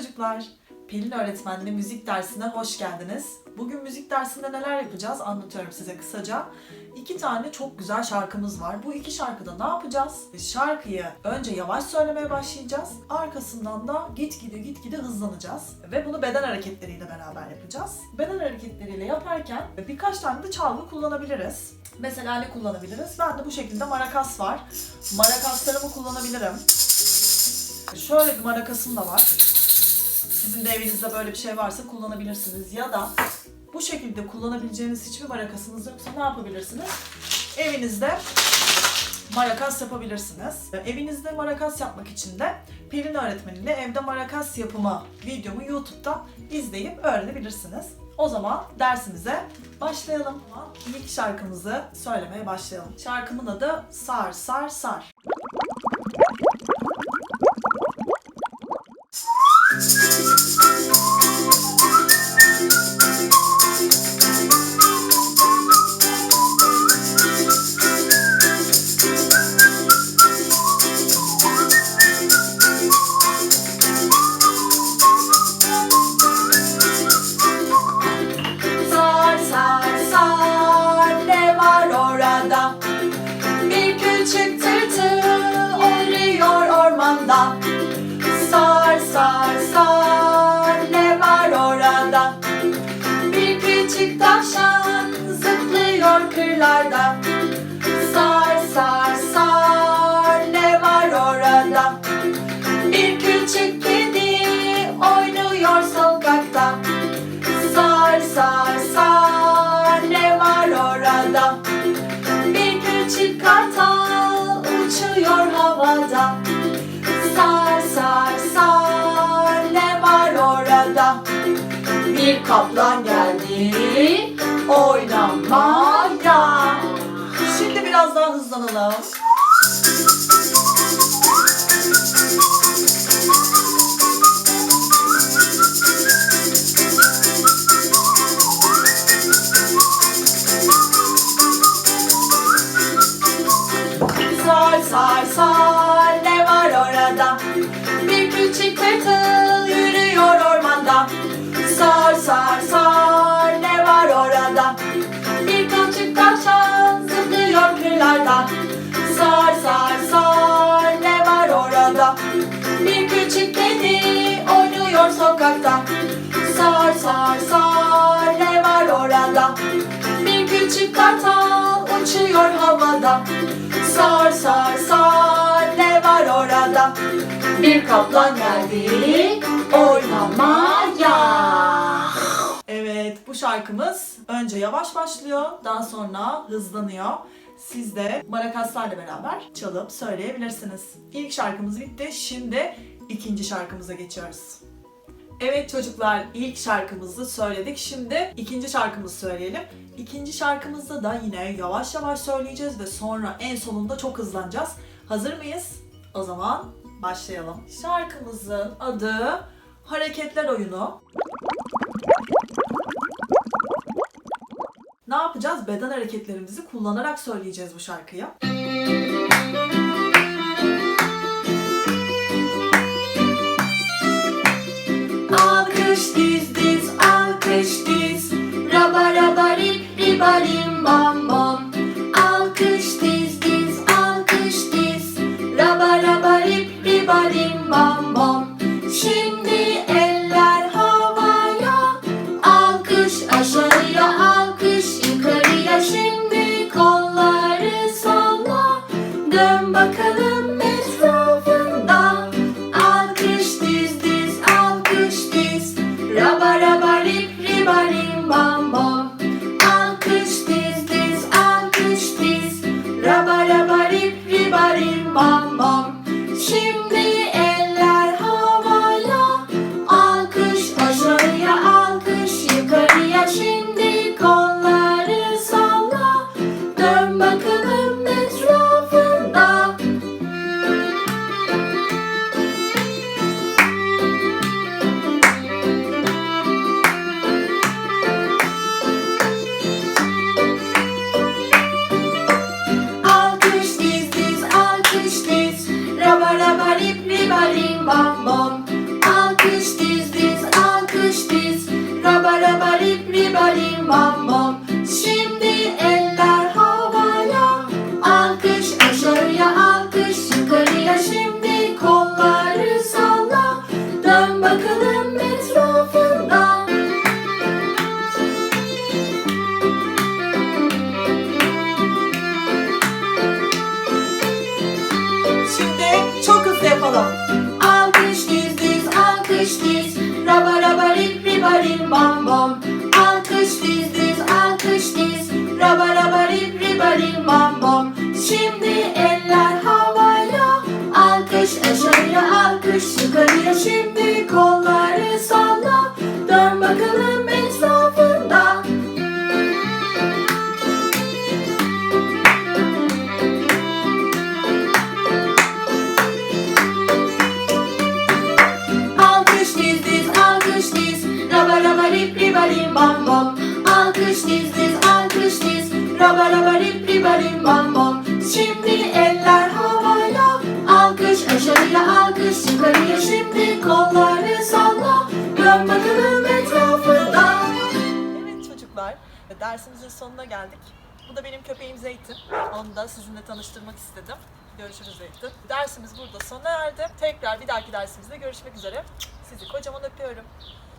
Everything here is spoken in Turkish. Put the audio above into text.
çocuklar. Pelin öğretmenle müzik dersine hoş geldiniz. Bugün müzik dersinde neler yapacağız anlatıyorum size kısaca. İki tane çok güzel şarkımız var. Bu iki şarkıda ne yapacağız? Şarkıyı önce yavaş söylemeye başlayacağız. Arkasından da gitgide gitgide hızlanacağız. Ve bunu beden hareketleriyle beraber yapacağız. Beden hareketleriyle yaparken birkaç tane de çalgı kullanabiliriz. Mesela ne kullanabiliriz? Ben de bu şekilde marakas var. Marakaslarımı kullanabilirim. Şöyle bir marakasım da var. Sizin de evinizde böyle bir şey varsa kullanabilirsiniz. Ya da bu şekilde kullanabileceğiniz hiçbir marakasınız yoksa ne yapabilirsiniz? Evinizde marakas yapabilirsiniz. Evinizde marakas yapmak için de Pelin öğretmeniyle evde marakas yapımı videomu YouTube'da izleyip öğrenebilirsiniz. O zaman dersimize başlayalım. İlk şarkımızı söylemeye başlayalım. Şarkımın adı Sar Sar. Sar Bir kaplan geldi oynamaya. Şimdi biraz daha hızlanalım. Sar sar sar ne var orada? Bir küçük tırtıl yürüyor ormanda. Sar sar sar ne var orada? Bir küçük tavşan zıplıyor kırlarda. Sar sar sar ne var orada? Bir küçük kedi oynuyor sokakta. Sar sar sar ne var orada? Bir küçük kartal uçuyor havada. Sar sar sar ne var orada? Bir kaplan geldi oynamaya. Şarkımız önce yavaş başlıyor daha sonra hızlanıyor. Siz de marakaslarla beraber çalıp söyleyebilirsiniz. İlk şarkımız bitti. Şimdi ikinci şarkımıza geçiyoruz. Evet çocuklar ilk şarkımızı söyledik. Şimdi ikinci şarkımızı söyleyelim. İkinci şarkımızda da yine yavaş yavaş söyleyeceğiz ve sonra en sonunda çok hızlanacağız. Hazır mıyız? O zaman başlayalım. Şarkımızın adı Hareketler Oyunu. Ne yapacağız? Beden hareketlerimizi kullanarak söyleyeceğiz bu şarkıyı. Alkış diz diz, alkış diz. Raba raba rip riba rim bam bom. Alkış diz diz, alkış diz. Raba raba rip riba rim bam bom. Şimdi eller havaya. Alkış aşağıya, alkış diz. Raba raba rip riba rim bam bom. Alkış diz diz, alkış diz. Raba raba rip riba rim bam bom. Şimdi eller havaya. Alkış aşağıya, alkış yukarıya. Şimdi kolları raba rip riba rim bam bom. Şimdi eller havaya. Alkış aşağıya, alkış yukarıya. Şimdi kolları salla. Dön bakalım etrafında. Evet çocuklar, dersimizin sonuna geldik. Bu da benim köpeğim Zeytin. Onu da sizinle tanıştırmak istedim. Görüşürüz Zeytin. Dersimiz burada sona erdi. Tekrar bir dahaki dersimizde görüşmek üzere. Sizi kocaman öpüyorum.